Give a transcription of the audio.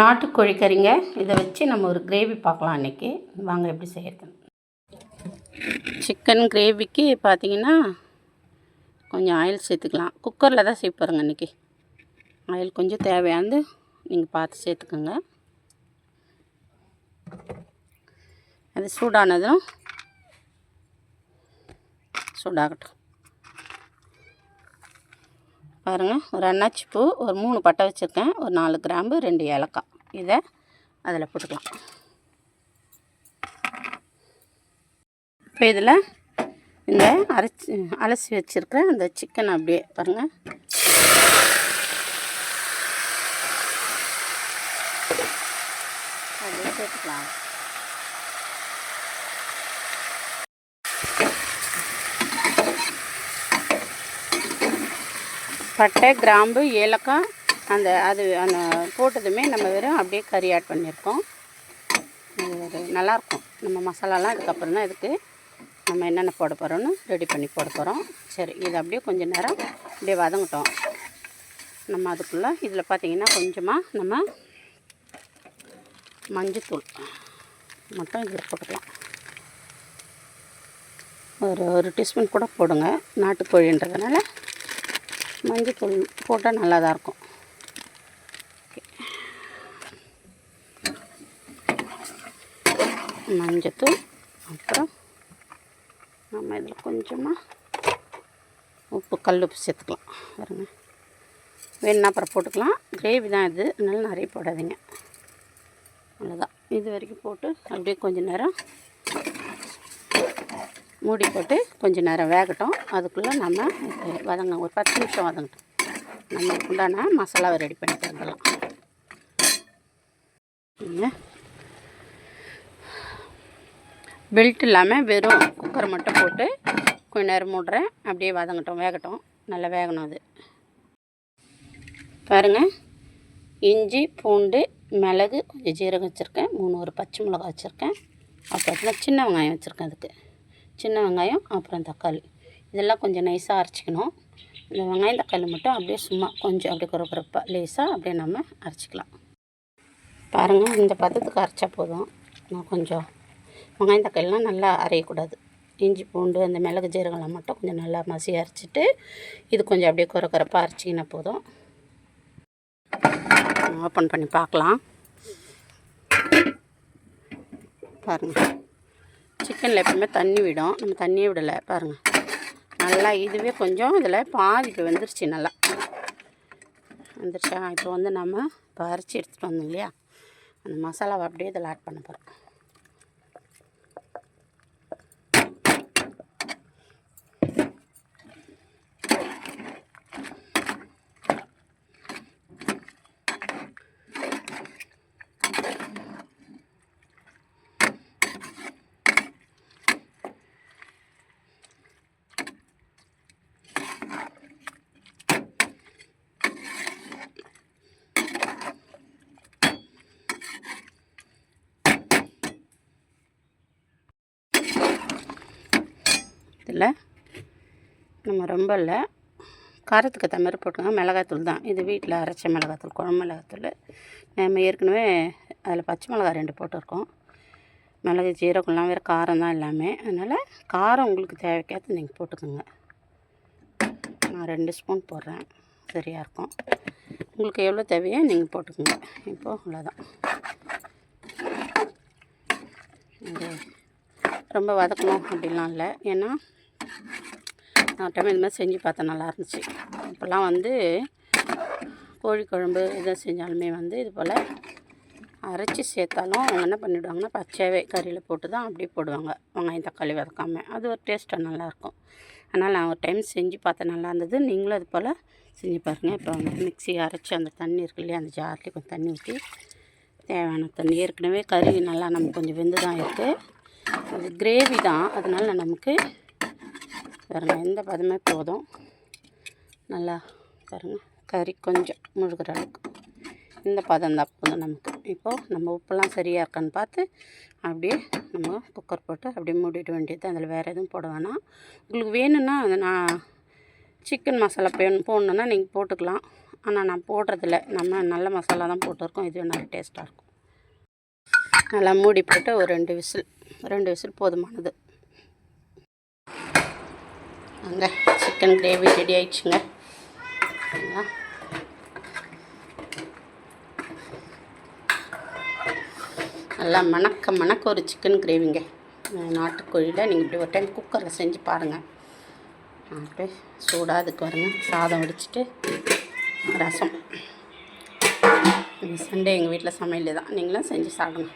நாட்டுக்கோழி கறிங்க இதை வச்சு நம்ம ஒரு கிரேவி பார்க்கலாம் அன்றைக்கி வாங்க எப்படி செய்யறது? சிக்கன் கிரேவிக்கு பார்த்தீங்கன்னா கொஞ்சம் ஆயில் சேர்த்துக்கலாம். குக்கரில் தான் செய்ய போகிறேங்க இன்றைக்கி ஆயில் கொஞ்சம் தேவையானது நீங்கள் பார்த்து சேர்த்துக்கோங்க. அது சூடானதும் சூடாகட்டும். பாருங்கள் ஒரு அன்னாச்சி பூ ஒரு மூணு பட்டை வச்சுருக்கேன். ஒரு நாலு கிராம்பு ரெண்டு ஏலக்காய். இதை அதில் போட்டுக்கலாம். இப்போ இதில் இந்த அரைச்சி அலசி வச்சுருக்கிற அந்த சிக்கன் அப்படியே பாருங்கள் அப்படியே சேர்த்துக்கலாம் பட்டை கிராம்பு ஏலக்காய் அந்த அது அந்த போட்டதுமே நம்ம வெறும் அப்படியே கறி ஆட் பண்ணியிருக்கோம். அது ஒரு நல்லாயிருக்கும். நம்ம மசாலாலாம் அதுக்கப்புறம் தான் இதுக்கு நம்ம என்னென்ன போட போகிறோன்னு ரெடி பண்ணி போட போகிறோம் சரி இது அப்படியே கொஞ்சம் நேரம் அப்படியே வதங்கிட்டோம். நம்ம அதுக்குள்ளே இதில் பார்த்திங்கன்னா கொஞ்சமாக நம்ம மஞ்சத்தூள் மட்டும் இதில் போட்டுக்கலாம். ஒரு ஒரு டீஸ்பூன் கூட போடுங்க. நாட்டுக்கோழின்றதுனால மஞ்சத்தூள் போட்டால் நல்லா தான் இருக்கும் மஞ்சத்தூள் அப்புறம் நம்ம இதில் கொஞ்சமாக உப்பு கல் உப்பு சேர்த்துக்கலாம். பாருங்க. வேணுன்னா அப்புறம் போட்டுக்கலாம். கிரேவி தான் இது. அதனால நிறைய போடாதீங்க. அவ்வளோதான் இது வரைக்கும் போட்டு அப்படியே கொஞ்சம் நேரம் மூடி போட்டு கொஞ்சம் நேரம் வேகட்டும். அதுக்குள்ளே நம்ம வதங்க ஒரு பத்து நிமிஷம் வதங்கட்டும். நம்ம உண்டான மசாலாவை ரெடி பண்ணி தந்துடலாம் பெல்ட் இல்லாமல் வெறும் குக்கரை மட்டும் போட்டு கொஞ்ச நேரம் மூடுறேன். அப்படியே வதங்கட்டும். வேகட்டும். நல்லா வேகணும் அது. பாருங்கள் இஞ்சி பூண்டு மிளகு கொஞ்சம் ஜீரகம் வச்சுருக்கேன். மூணு ஒரு பச்சை மிளகா வச்சுருக்கேன். அப்புறம் சின்ன வெங்காயம் வச்சுருக்கேன் அதுக்கு. சின்ன வெங்காயம் அப்புறம் தக்காளி. இதெல்லாம் கொஞ்சம் நைஸாக அரைச்சிக்கணும். இந்த வெங்காயம் தக்காளி மட்டும் அப்படியே சும்மா கொஞ்சம் அப்படியே குறப்பாக லேசாக அப்படியே நம்ம அரைச்சிக்கலாம். பாருங்கள் இந்த பதத்துக்கு அரைச்சா போதும். நான் கொஞ்சம். வெங்காயம் தக்காளிலாம் நல்லா அரையக்கூடாது. இஞ்சி பூண்டு அந்த மிளகு ஜீரகம்லாம் மட்டும் கொஞ்சம் நல்லா மசி அரைச்சிட்டு இது கொஞ்சம் அப்படியே குறக்குறப்பாக அரைச்சிக்கினா அரைச்சிங்கன்னா போதும். ஓப்பன் பண்ணி பார்க்கலாம். பாருங்கள் சிக்கனில் எப்பவுமே தண்ணி விடும். நம்ம தண்ணியே விடலை. பாருங்கள் நல்லா இதுவே கொஞ்சம் இதில் பாதிப்பு வந்துருச்சு நல்லா. வந்துருச்சா? இப்போ வந்து நம்ம பறித்து எடுத்துகிட்டு வந்தோம் இல்லையா? அந்த மசாலாவை அப்படியே இதில் ஆட் பண்ண போகிறோம் இல்லை. நம்ம ரொம்ப இல்லை. காரத்துக்கு ஏற்ற மாதிரி போட்டுக்கோங்க. மிளகாத்தூள் தான். இது வீட்டில் அரைச்ச மிளகாத்தூள் குழம்பு மிளகாத்தூள் நம்ம ஏற்கனவே அதில் பச்சை மிளகா ரெண்டு போட்டிருக்கோம். மிளகு ஜீரகம்லாம் வேறு காரம் தான் எல்லாமே. அதனால் காரம் உங்களுக்கு தேவைக்கேற்ற நீங்கள் போட்டுக்கோங்க. நான் ரெண்டு ஸ்பூன் போடுறேன். சரியாக இருக்கும். உங்களுக்கு எவ்வளோ தேவையோ நீங்கள் போட்டுக்கோங்க. இப்போது அவ்வளோதான். ரொம்ப வதக்கணும் அப்படிலாம் இல்லை. ஏன்னா நான் டைம் இந்த மாதிரி செஞ்சு பார்த்தேன் நல்லா இருந்துச்சு. இப்போல்லாம் வந்து கோழி குழம்பு எதை செஞ்சாலுமே வந்து இது போல் அரைச்சி சேர்த்தாலும் அவங்க என்ன பண்ணிவிடுவாங்கன்னா பச்சையாகவே கறியில் போட்டு தான் அப்படியே போடுவாங்க. வெங்காயம் தக்காளி வதக்காமல் அது ஒரு டேஸ்ட்டாக நல்லாயிருக்கும் அதனால் நான் ஒரு டைம் செஞ்சு பார்த்தேன் நல்லா இருந்தது. நீங்களும் அது போல் செஞ்சு பாருங்கள் இப்போ வந்து மிக்ஸி அரைச்சி அந்த தண்ணி இருக்கு இல்லையா அந்த ஜார்லேயே கொஞ்சம் தண்ணி ஊற்றி தேவையான தண்ணி. ஏற்கனவே கறி நல்லா நமக்கு கொஞ்சம் வெந்து தான் இருக்குது அது கிரேவி தான். அதனால் நமக்கு பாருங்கள் எந்த பதமே போதும். நல்லா பாருங்கள் கறி கொஞ்சம் முழுகிற அளவுக்கு. இந்த பதம் தான் போதும் நமக்கு. இப்போது நம்ம உப்பெல்லாம் சரியாக இருக்கான்னு பார்த்து அப்படியே நம்ம குக்கர் போட்டு அப்படியே மூடிட வேண்டியது. அதில் வேறு எதுவும் போட வேணாம். உங்களுக்கு வேணும்னா அதை நான் சிக்கன் மசாலா பே போடணுன்னா நீங்கள் போட்டுக்கலாம். ஆனால் நான் போடுறதில்ல. நம்ம நல்ல மசாலா தான் போட்டிருக்கோம். இது நல்லா டேஸ்ட்டாக இருக்கும். நல்லா மூடி போட்டு ஒரு ரெண்டு விசில் ரெண்டு விசில் போதுமானது. அங்கே சிக்கன் கிரேவி ரெடி ஆயிடுச்சுங்க. நல்லா மணக்க மணக்க ஒரு சிக்கன் கிரேவிங்க நாட்டுக்கோழியில் நீங்கள் இப்படி ஒரு டைம் குக்கரில் செஞ்சு பாருங்கள் அப்படியே சூடாக அதுக்கு வருங்க. சாதம் வடிச்சிட்டு ரசம். சண்டே எங்கள் வீட்டில் சமையல் தான். நீங்களும் செஞ்சு சாப்பிடுங்க.